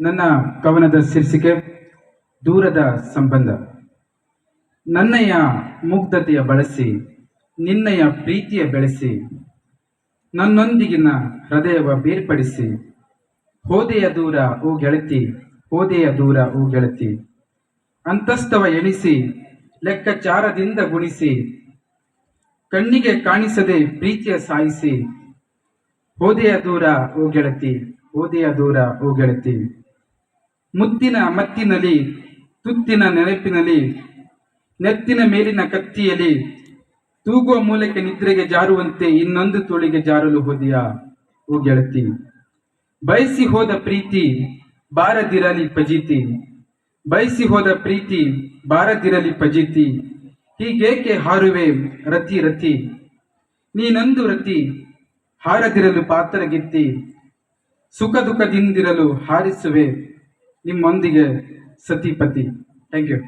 ನನ್ನ ಕವನದ ಶೀರ್ಷಿಕೆ, ದೂರದ ಸಂಬಂಧ. ನನ್ನಯ ಮುಗ್ಧತೆಯ ಬಳಸಿ, ನಿನ್ನಯ ಪ್ರೀತಿಯ ಬೆಳೆಸಿ, ನನ್ನೊಂದಿಗಿನ ಹೃದಯವ ಬೇರ್ಪಡಿಸಿ, ಹೋದೆಯ ದೂರ ಓ ಗೆಳತಿ, ಹೋದೆಯ ದೂರ ಓ ಗೆಳತಿ. ಅಂತಸ್ತವ ಎಣಿಸಿ, ಲೆಕ್ಕಾಚಾರದಿಂದ ಗುಣಿಸಿ, ಕಣ್ಣಿಗೆ ಕಾಣಿಸದೆ ಪ್ರೀತಿಯ ಸಾಯಿಸಿ, ಹೋದೆಯ ದೂರ ಓ ಗೆಳತಿ, ಹೋದೆಯ ದೂರ ಓ ಗೆಳತಿ. ಮುತ್ತಿನ ಮತ್ತಿನಲ್ಲಿ, ತುತ್ತಿನ ನೆನಪಿನಲ್ಲಿ, ನೆತ್ತಿನ ಮೇಲಿನ ಕತ್ತಿಯಲ್ಲಿ, ತೂಗುವ ಮೂಲಕ ನಿದ್ರೆಗೆ ಜಾರುವಂತೆ ಇನ್ನೊಂದು ತೋಳಿಗೆ ಜಾರಲು ಹೋದಿಯ? ಓ ಗೆಳತಿ, ಬಯಸಿ ಹೋದ ಪ್ರೀತಿ ಬಾರದಿರಲಿ ಪಜೀತಿ. ಬಯಸಿ ಹೋದ ಪ್ರೀತಿ ಬಾರದಿರಲಿ ಪಜೀತಿ. ಹೀಗೇಕೆ ಹಾರುವೆ ರತಿ ರತಿ? ನೀನೊಂದು ರತಿ ಹಾರದಿರಲು ಪಾತ್ರಗಿತ್ತಿ. ಸುಖ ದುಃಖದಿಂದಿರಲು ಹಾರಿಸುವೆ. ನಿಮ್ಮೊಂದಿಗೆ ಸತಿಪತಿ. Thank you